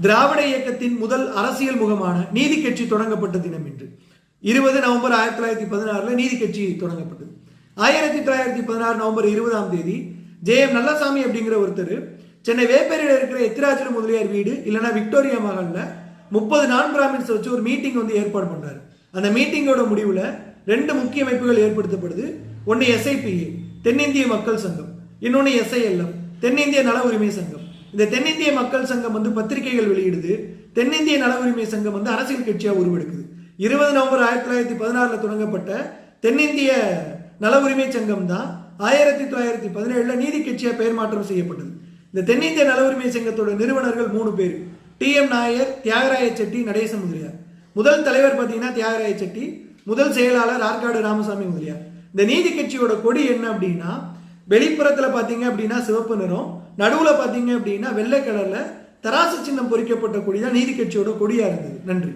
திராவிட இயக்கத்தின் முதல் அரசியல் முகமான நீதி கட்சி தொடங்கப்பட்ட தினம் இன்று. இருபது நவம்பர் ஆயிரத்தி தொள்ளாயிரத்தி பதினாறுல நீதி கட்சி தொடங்கப்பட்டது. ஆயிரத்தி தொள்ளாயிரத்தி பதினாறு நவம்பர் இருபதாம் தேதி ஜே எம் நல்லசாமி அப்படிங்கிற ஒருத்தர் சென்னை வேப்பேரியில் இருக்கிற எத்திராஜல முதலியார் வீடு இல்லைன்னா விக்டோரியா மகாலில் முப்பது நான் பிராமின்ஸ் வச்சு ஒரு மீட்டிங் வந்து ஏற்பாடு பண்றாரு. அந்த மீட்டிங்கோட முடிவில் ரெண்டு முக்கிய அமைப்புகள் ஏற்படுத்தப்படுது. ஒன்று எஸ்ஐபிஏ தென்னிந்திய மக்கள் சங்கம். இன்னொன்று எஸ்ஐஎல்எம் தென்னிந்திய நல உரிமை சங்கம். இந்த தென்னிந்திய மக்கள் சங்கம் வந்து பத்திரிகைகள் வெளியிடுது. தென்னிந்திய நல உரிமை சங்கம் வந்து அரசியல் கட்சியா உருவெடுக்குது. இருபது நவம்பர் ஆயிரத்தி தொள்ளாயிரத்தி பதினாறுல தொடங்கப்பட்ட தென்னிந்திய நல உரிமை சங்கம் தான் ஆயிரத்தி தொள்ளாயிரத்தி பதினேழுல நீதி கட்சியாக பெயர் மாற்றம் செய்யப்பட்டது. இந்த தென்னிந்திய நல உரிமை சங்கத்தோட நிறுவனர்கள் மூணு பேர். T M Nair Thyagaraya Chetty Natesa Mudaliar. முதல் தலைவர் பார்த்தீங்கன்னா தியாகராய செட்டி முதல் செயலாளர் ஆற்காடு ராமசாமி முதலியார். இந்த நீதி கட்சியோட கொடி என்ன அப்படின்னா வெளிப்புறத்தில் பார்த்தீங்க அப்படின்னா சிவப்பு நிறம் நடுவில் பார்த்தீங்க அப்படின்னா வெள்ளை கலரில் தராசு சின்னம் பொறிக்கப்பட்ட கொடி தான் நீதி கட்சியோட கொடியாக இருந்தது. நன்றி.